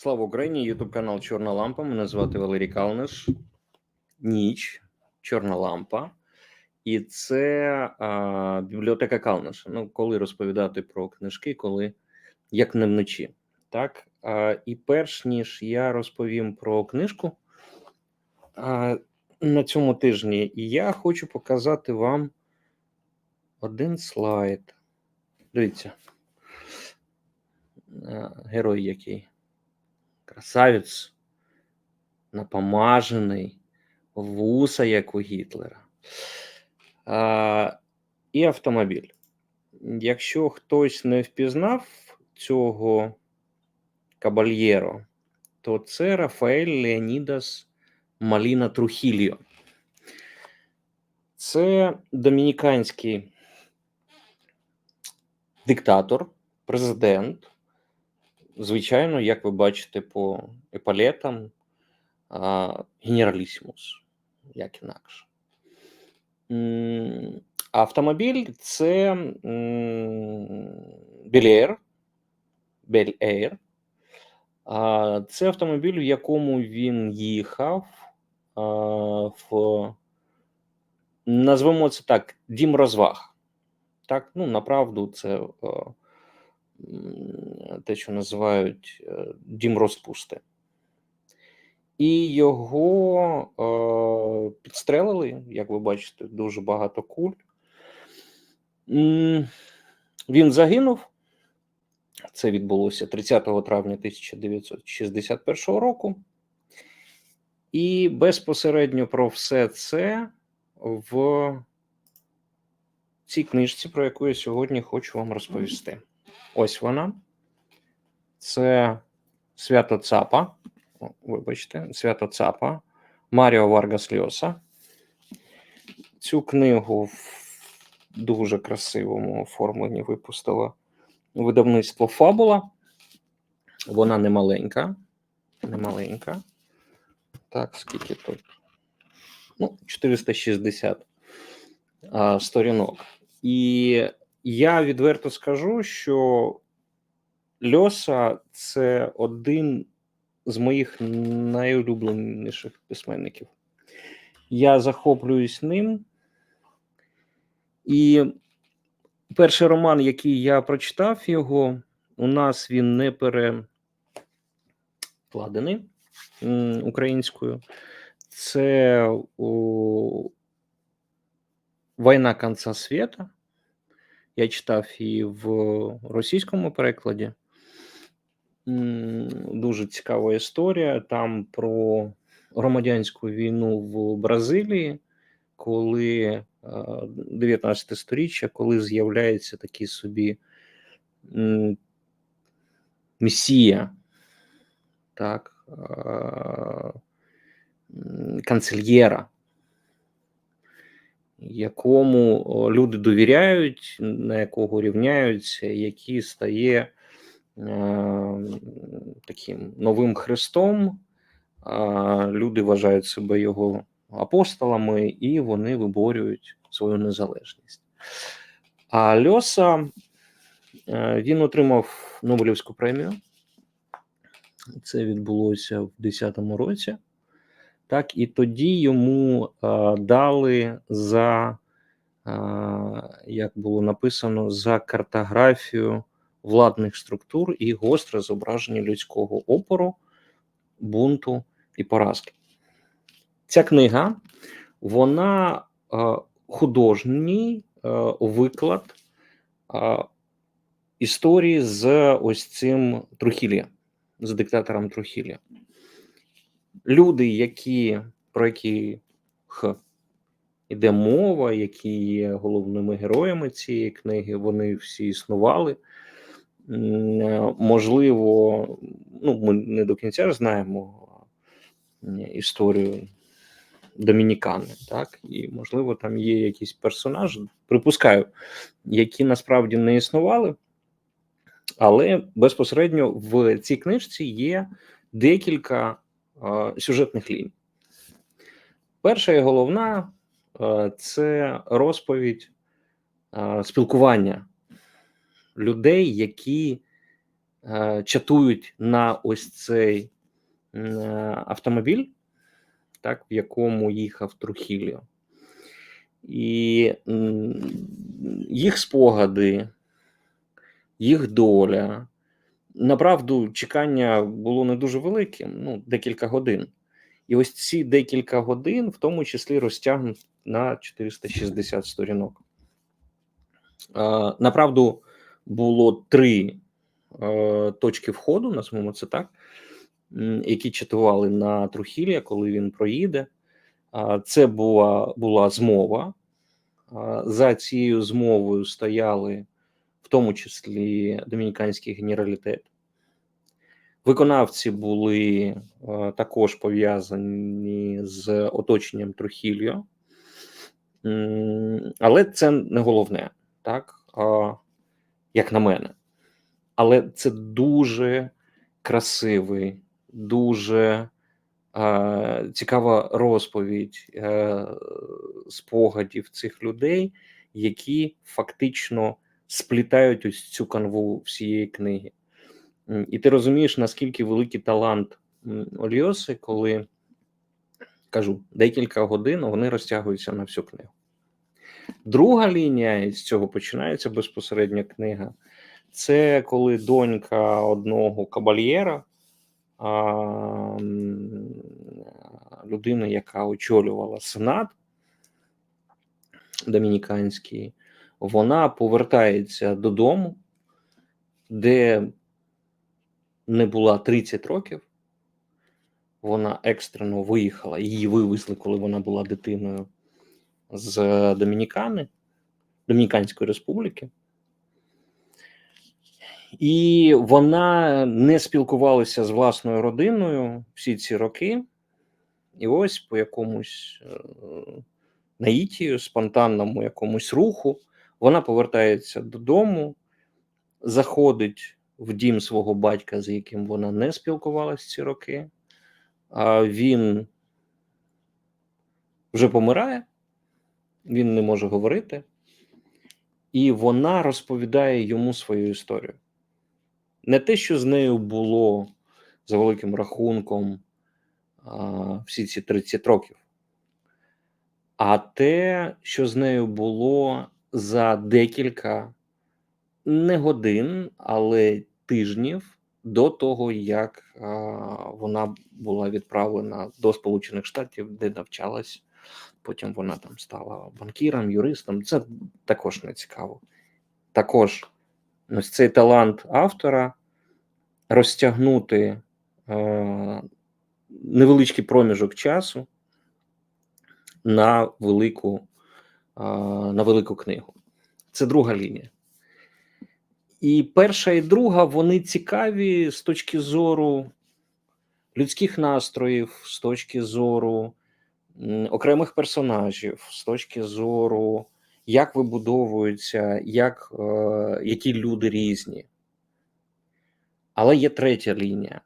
Слава Україні! Ютуб канал Чорна Лампа. Мене звати Валерій Калниш. Ніч, Чорна лампа. І це а, бібліотека Калниша. Ну, коли розповідати про книжки, коли як не вночі. Так? А, і перш ніж я розповім про книжку а, на цьому тижні, я хочу показати вам один слайд. Дивіться. А, Герой який красавець, напомажений, вуса, як у Гітлера. А, і автомобіль. Якщо хтось не впізнав цього кабальєро, то це Рафаель Леонідас Маліна Трухільо. Це домініканський диктатор, президент. Звичайно, як ви бачите по епалетам, генералісімус, як інакше. Автомобіль це Белєр, Бель-Ейр. Це автомобіль, в якому він їхав в, назвемо це так, дім розваг. Так, ну, направду, це м, те, що називають е, дім розпусти. І його е, підстрелили, як ви бачите, дуже багато куль. Він загинув. Це відбулося 30 травня 1961 року. І безпосередньо про все це в цій книжці, про яку я сьогодні хочу вам розповісти. Ось вона. Це Свято Цапа. Вибачте, Свято Цапа Маріо Варгас Льоса. Цю книгу в дуже красивому оформленні випустила видавництво Фабула. Вона не маленька. Не маленька. Так, скільки тут? Ну, 460 а, сторінок. І я відверто скажу, що Льоса це один з моїх найулюбленіших письменників. Я захоплююсь ним. І перший роман, який я прочитав його, у нас він не перекладений українською. Це о, Війна конца света. Я читав і в російському перекладі. Дуже цікава історія там про громадянську війну в Бразилії, коли е, 19 сторіччя, коли з'являється такий собі месія, так, канцельєра, якому люди довіряють, на якого рівняються, який стає е, таким новим Христом. А люди вважають себе його апостолами, і вони виборюють свою незалежність. А Льоса е, він отримав Нобелівську премію. Це відбулося в 10-му році. Так, і тоді йому е, дали за, е, як було написано, за картографію владних структур і гостре зображення людського опору, бунту і поразки. Ця книга, вона е, художній е, виклад е, історії з ось цим Трухілія, з диктатором Трухілія. Люди, які, про яких іде мова, які є головними героями цієї книги, вони всі існували. Е, Можливо, ну, ми не до кінця знаємо е, історію Домінікани, так, і можливо, там є якісь персонажі, припускаю, які насправді не існували, але безпосередньо в цій книжці є декілька сюжетних ліній. Перша і головна е, це розповідь е, спілкування людей, які е, чатують на ось цей е, автомобіль, так, в якому їхав Трухіліо. І їх спогади, їх доля. Направду, чекання було не дуже великим, ну, декілька годин. І ось ці декілька годин, в тому числі, розтягнуть на 460 сторінок. Направду було три точки входу, назвемо це так, які чатували на Трухілля, коли він проїде. Це була, була змова. За цією змовою стояли в тому числі Домініканський генералітет. Виконавці були е, також пов'язані з оточенням Трухільо, але це не головне, так, як на мене. Але це дуже красивий, дуже е, цікава розповідь е, спогадів цих людей, які фактично сплітають ось цю канву всієї книги. І ти розумієш, наскільки великий талант м, Оліоси, коли кажу, декілька годин вони розтягуються на всю книгу. Друга лінія із цього починається безпосередньо книга. Це коли донька одного кабальєра, а, м, людини, яка очолювала сенат домініканський, вона повертається додому, де не була 30 років. Вона екстрено виїхала. Її вивезли, коли вона була дитиною з Домінікани, Домініканської Республіки. І вона не спілкувалася з власною родиною всі ці роки. І ось по якомусь е, наїтію, спонтанному якомусь руху, вона повертається додому, заходить в дім свого батька, з яким вона не спілкувалася ці роки. А він вже помирає, він не може говорити, і вона розповідає йому свою історію. Не те, що з нею було за великим рахунком а, всі ці 30 років, а те, що з нею було за декілька не годин, але тижнів до того, як а, вона була відправлена до Сполучених Штатів, де навчалась. Потім вона там стала банкіром, юристом. Це також не цікаво. Також ось цей талант автора розтягнути е, невеличкий проміжок часу на велику, на велику книгу. Це друга лінія. І перша і друга вони цікаві з точки зору людських настроїв, з точки зору окремих персонажів, з точки зору, як вибудовуються, як, е, які люди різні. Але є третя лінія,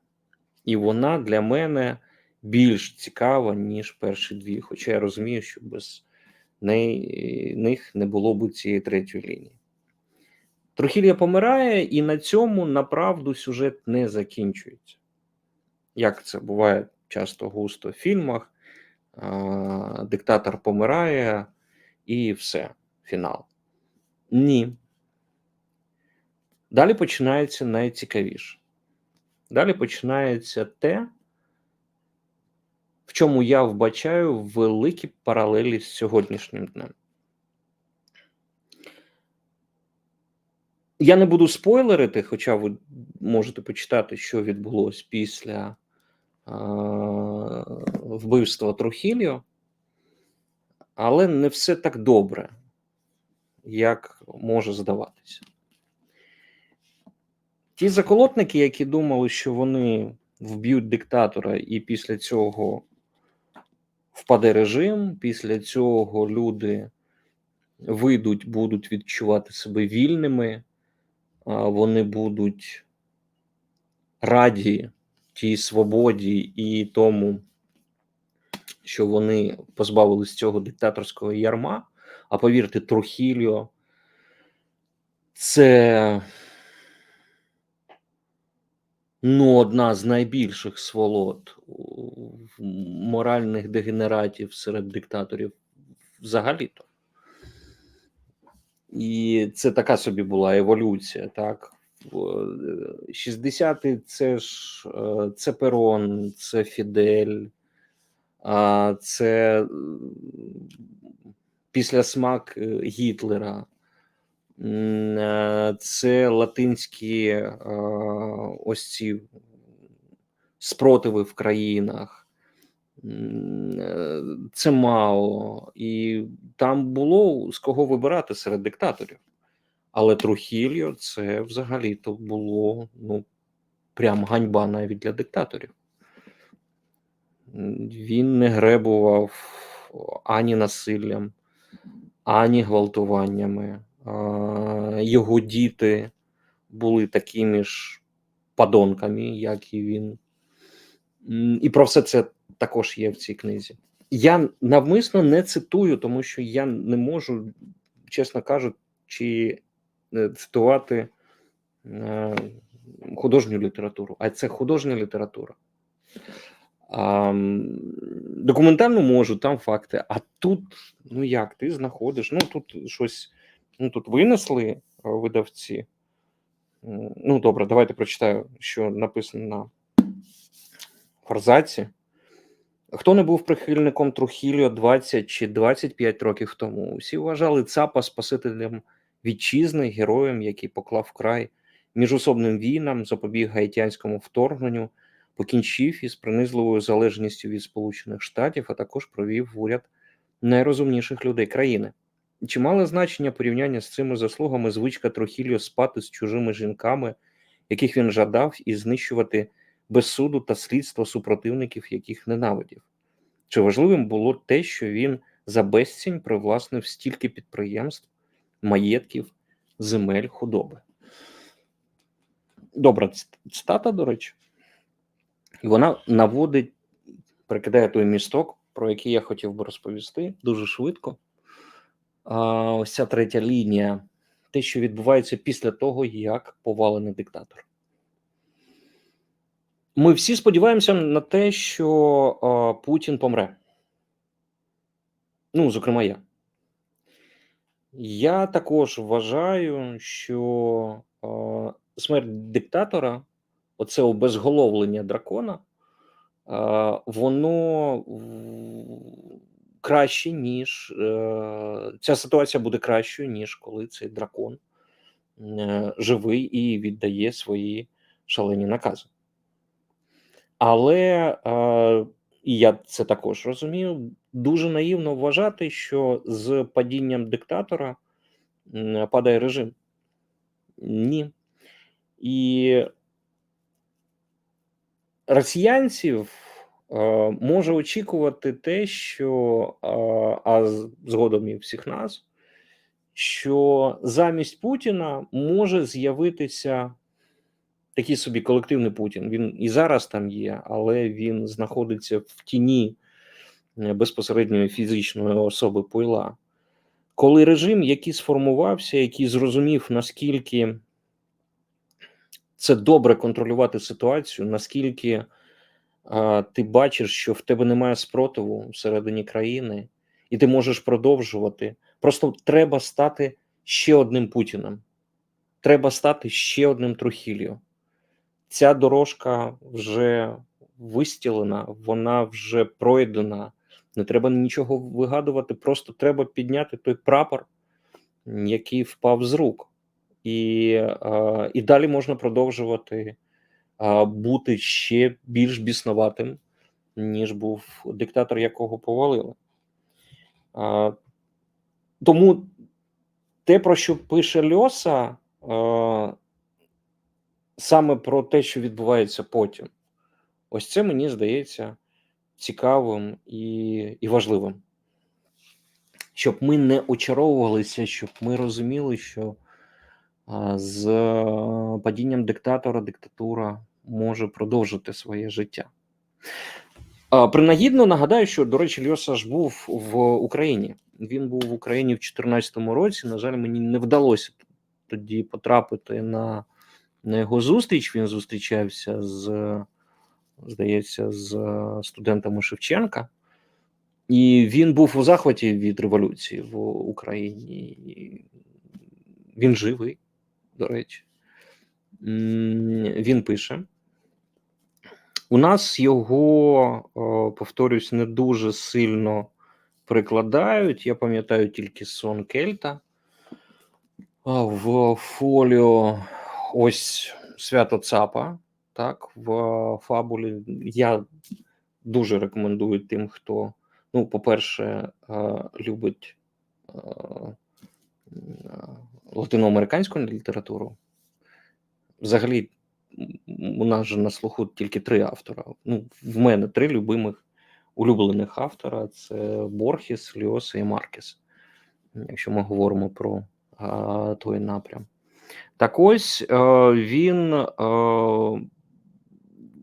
і вона для мене більш цікава, ніж перші дві. Хоча я розумію, що без них не було б цієї третьої лінії. Трухілля помирає, і на цьому направду сюжет не закінчується. Як це буває часто густо в фільмах, диктатор помирає і все, фінал. Ні. Далі починається найцікавіше. Далі починається те, в чому я вбачаю великі паралелі з сьогоднішнім днем. Я не буду спойлерити, хоча ви можете почитати, що відбулося після а, вбивства Трухільо, але не все так добре, як може здаватися. Ті заколотники, які думали, що вони вб'ють диктатора, і після цього впаде режим, після цього люди вийдуть, будуть відчувати себе вільними, вони будуть раді тій свободі і тому, що вони позбавились цього диктаторського ярма. А повірте, Трухільо це ну, одна з найбільших сволот моральних дегенератів серед диктаторів взагалі-то. І це така собі була еволюція, так. В- е, 60-ті це ж е, це Перон, це Фідель, це м, післясмак е, Гітлера, це латинські е, ось ці спротиви в країнах. Е, Це Мао, і там було з кого вибирати серед диктаторів. Але Трухільо це взагалі то було ну, прям ганьба навіть для диктаторів. Він не гребував ані насиллям, ані гвалтуваннями. Його діти були такими ж падонками, як і він. І про все це також є в цій книзі. Я навмисно не цитую, тому що я не можу, чесно кажучи, е, цитувати е, художню літературу, а це художня література. М, можу, там факти. А тут, ну як, ти знаходиш? Ну тут щось, ну тут винесли е, видавці. Ну, добре, давайте прочитаю, що написано на форзаці. Хто не був прихильником Трухільо 20 чи 25 років тому? Усі вважали ЦАПа спасителем вітчизни, героєм, який поклав край міжособним війнам, запобіг гаїтянському вторгненню, покінчив із принизливою залежністю від Сполучених Штатів, а також провів в уряд найрозумніших людей країни. Чи мало значення порівняння з цими заслугами звичка Трухільо спати з чужими жінками, яких він жадав, і знищувати без суду та слідства супротивників, яких ненавидів? Чи важливим було те, що він за безцінь привласнив стільки підприємств, маєтків, земель, худоби? Добра цитата, до речі, вона наводить, прикидає той місток, про який я хотів би розповісти дуже швидко. Ось ця третя лінія, те, що відбувається після того, як повалений диктатор. Ми всі сподіваємося на те, що Путін помре. Ну, зокрема, я. Я також вважаю, що смерть диктатора, оце обезголовлення дракона, воно краще, ніж е, ця ситуація буде кращою, ніж коли цей дракон е, живий і віддає свої шалені накази. Але е, і я це також розумію. Дуже наївно вважати, що з падінням диктатора падає режим. Ні. І росіянців може очікувати те, що е, а згодом і всіх нас, що замість Путіна може з'явитися такий собі колективний Путін. Він і зараз там є, але він знаходиться в тіні е, безпосередньої фізичної особи Пойла. Коли режим, який сформувався, який зрозумів, наскільки це добре контролювати ситуацію, наскільки ти бачиш, що в тебе немає спротиву всередині країни, і ти можеш продовжувати. Просто треба стати ще одним Путіним. Треба стати ще одним Трухільо. Ця дорожка вже вистілена, вона вже пройдена. Не треба нічого вигадувати, просто треба підняти той прапор, який впав з рук. І, і далі можна продовжувати бути ще більш біснуватим, ніж був диктатор, якого повалили. Тому те, про що пише Льоса, саме про те, що відбувається потім, ось це мені здається цікавим і, і важливим. Щоб ми не очаровувалися, щоб ми розуміли, що з падінням диктатора диктатура може продовжити своє життя. Принагідно нагадаю, що, до речі, Льоса ж був в Україні. Він був в Україні в 2014 році. На жаль, мені не вдалося тоді потрапити на на його зустріч. Він зустрічався з, здається, з студентами Шевченка, і він був у захваті від революції в Україні. Він живий, до речі. Він пише. У нас його, повторюсь, не дуже сильно прикладають. Я пам'ятаю тільки сон Кельта. В фоліо ось свято Цапа. Так, в фабулі. Я дуже рекомендую тим, хто, ну, по-перше, е, любить е, е, латиноамериканську літературу. Взагалі, у нас же на слуху тільки три автора. Ну, в мене три любимих улюблених автора: це Борхіс, Ліоса і Маркес. Якщо ми говоримо про а, той напрям. Так ось е, він е,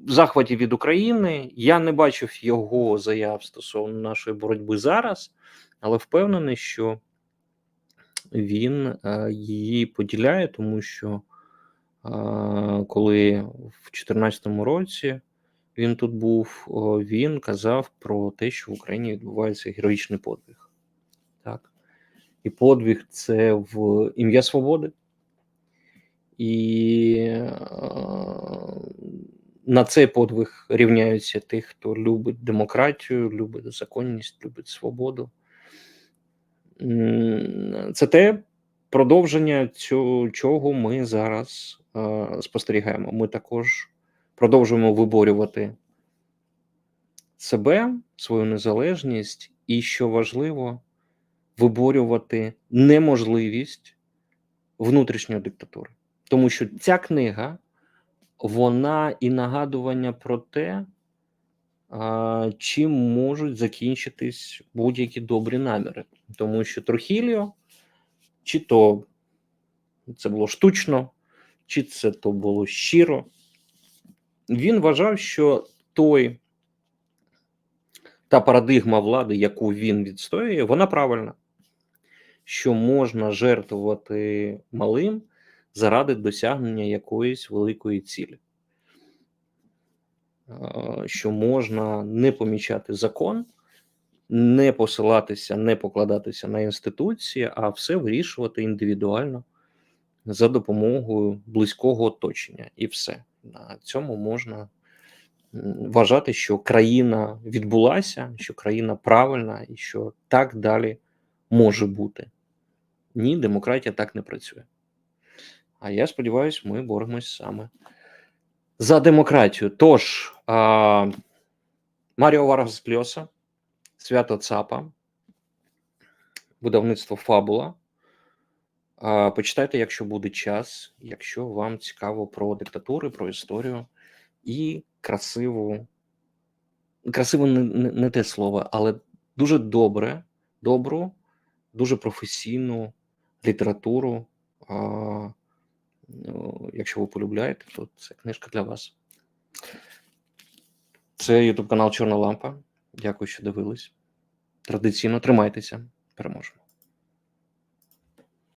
в захваті від України. Я не бачив його заяв стосовно нашої боротьби зараз, але впевнений, що він е, її поділяє, тому що коли в 2014 році він тут був, він казав про те, що в Україні відбувається героїчний подвиг. Так. І подвиг це в ім'я свободи. І на цей подвиг рівняються тих, хто любить демократію, любить законність, любить свободу. Це те продовження чого ми зараз е, спостерігаємо. Ми також продовжуємо виборювати себе, свою незалежність, і що важливо, виборювати неможливість внутрішньої диктатури. Тому що ця книга, вона і нагадування про те, а, чим можуть закінчитись будь-які добрі наміри. Тому що Трохіліо, чи то це було штучно, чи це то було щиро, він вважав, що той та парадигма влади, яку він відстоює, вона правильна, що можна жертвувати малим заради досягнення якоїсь великої цілі, що можна не помічати закон, не посилатися, не покладатися на інституції, а все вирішувати індивідуально за допомогою близького оточення, і все на цьому можна вважати, що країна відбулася, що країна правильна і що так далі може бути. Ні, демократія так не працює. А я сподіваюся, ми боремось саме за демократію. Тож, а, Маріо Варгас Льоса, Свято Цапа, видавництво Фабула. Почитайте, якщо буде час, якщо вам цікаво про диктатури, про історію і красиву, красиво не, не, не те слово, але дуже добре, добру, дуже професійну літературу. Ну, якщо ви полюбляєте, то це книжка для вас. Це Ютуб канал Чорна Лампа. Дякую, що дивились. Традиційно тримайтеся. Переможемо.